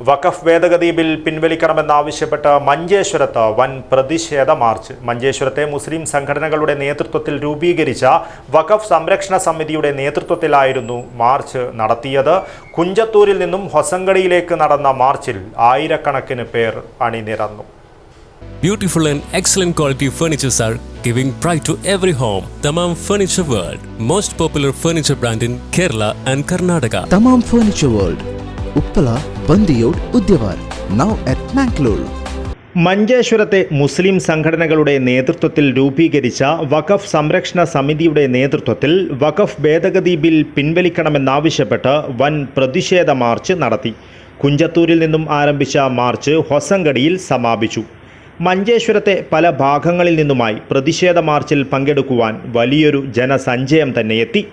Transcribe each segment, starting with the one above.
വഖഫ് ഭേദഗതി ബിൽ പിൻവലിക്കണമെന്നാവശ്യപ്പെട്ട് മഞ്ചേശ്വരത്ത് വൻ പ്രതിഷേധ മാർച്ച് മഞ്ചേശ്വരത്തെ മുസ്ലിം സംഘടനകളുടെ നേതൃത്വത്തിൽ രൂപീകരിച്ച വഖഫ് സംരക്ഷണ സമിതിയുടെ നേതൃത്വത്തിലായിരുന്നു മാർച്ച് നടത്തിയത് കുഞ്ചത്തൂരിൽ നിന്നും ഹൊസങ്കടിയിലേക്ക് നടന്ന മാർച്ചിൽ ആയിരക്കണക്കിന് പേർ അണിനിരന്നു beautiful and excellent quality furnitures are giving pride to every home. Tamam Furniture World, most popular furniture brand in Kerala and Karnataka. Tamam Furniture World, Uppala, Bandiyod Udyavar. Now at Mangalore മഞ്ചേശ്വരത്തെ മുസ്ലിം സംഘടനകളുടെ നേതൃത്വത്തിൽ രൂപീകരിച്ച വഖഫ് സംരക്ഷണ സമിതിയുടെ നേതൃത്വത്തിൽ വഖഫ് ഭേദഗതി bill പിൻവലിക്കണമെന്നാവശ്യപ്പെട്ട് വൻ പ്രതിഷേധ മാർച്ച് നടത്തി. കുഞ്ചത്തൂരിൽ നിന്നും ആരംഭിച്ച മാർച്ച് ഹൊസങ്കടിയിൽ സമാപിച്ചു. മഞ്ചേശ്വരത്തെ പല ഭാഗങ്ങളിൽ നിന്നുമായി പ്രതിഷേധ മാർച്ചിൽ പങ്കെടുക്കുവാൻ വലിയൊരു ജനസഞ്ചയം തന്നെ എത്തി.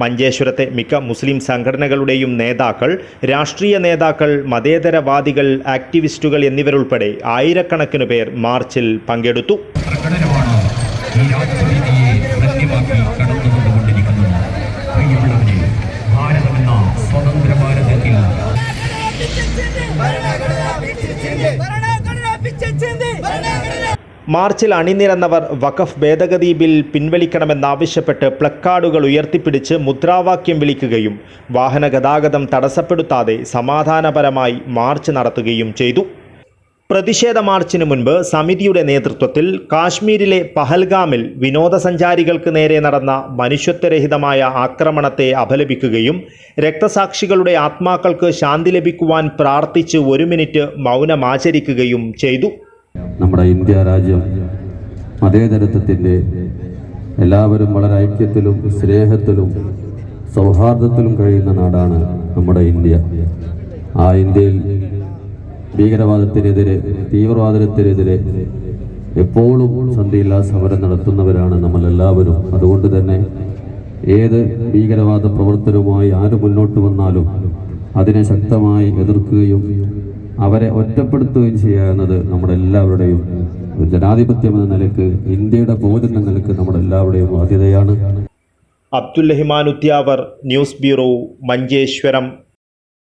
മഞ്ചേശ്വരത്തെ മിക്ക മുസ്ലിം സംഘടനകളുടെയും നേതാക്കൾ രാഷ്ട്രീയ നേതാക്കൾ മതേതരവാദികൾ ആക്ടിവിസ്റ്റുകൾ എന്നിവരുൾപ്പെടെ ആയിരക്കണക്കിന് പേർ മാർച്ചിൽ പങ്കെടുത്തു. സ്വതന്ത്ര ഭാരതത്തിൽ മാർച്ചിൽ അണിനിരന്നവർ വഖഫ് ഭേദഗതി ബിൽ പിൻവലിക്കണമെന്നാവശ്യപ്പെട്ട് പ്ലക്കാർഡുകൾ ഉയർത്തിപ്പിടിച്ച് മുദ്രാവാക്യം വിളിക്കുകയും വാഹന ഗതാഗതം തടസ്സപ്പെടുത്താതെ സമാധാനപരമായി മാർച്ച് നടത്തുകയും ചെയ്തു. പ്രതിഷേധ മാർച്ചിന് മുൻപ് സമിതിയുടെ നേതൃത്വത്തിൽ കാശ്മീരിലെ പഹൽഗാമിൽ വിനോദസഞ്ചാരികൾക്ക് നേരെ നടന്ന മനുഷ്യത്വരഹിതമായ ആക്രമണത്തെ അപലപിക്കുകയും രക്തസാക്ഷികളുടെ ആത്മാക്കൾക്ക് ശാന്തി ലഭിക്കുവാൻ പ്രാർത്ഥിച്ച് ഒരു മിനിറ്റ് മൗനമാചരിക്കുകയും ചെയ്തു. നമ്മുടെ ഇന്ത്യ രാജ്യം മതേതരത്വത്തിന്റെ എല്ലാവരും വളരെ ഐക്യത്തിലും സ്നേഹത്തിലും സൗഹാർദ്ദത്തിലും കഴിയുന്ന നാടാണ് നമ്മുടെ ഇന്ത്യ. ആ ഇന്ത്യയിൽ ഭീകരവാദത്തിനെതിരെ തീവ്രവാദത്തിനെതിരെ എപ്പോഴും സന്ധിയില്ലാ സമരം നടത്തുന്നവരാണ് നമ്മൾ എല്ലാവരും അതുകൊണ്ട് തന്നെ ഏത് ഭീകരവാദ പ്രവർത്തനവുമായി ആര് മുന്നോട്ട് വന്നാലും അതിനെ ശക്തമായി എതിർക്കുകയും അവരെ ഒറ്റപ്പെടുത്തുകയും ചെയ്യുക എന്നത് നമ്മുടെ എല്ലാവരുടെയും ജനാധിപത്യം എന്ന നിലയ്ക്ക് ഇന്ത്യയുടെ ബോധം എന്ന നിലയ്ക്ക് നമ്മുടെ എല്ലാവരുടെയും ബാധ്യതയാണ്. Abdul Rahiman Uthyavar news bureau Manjeshwaram.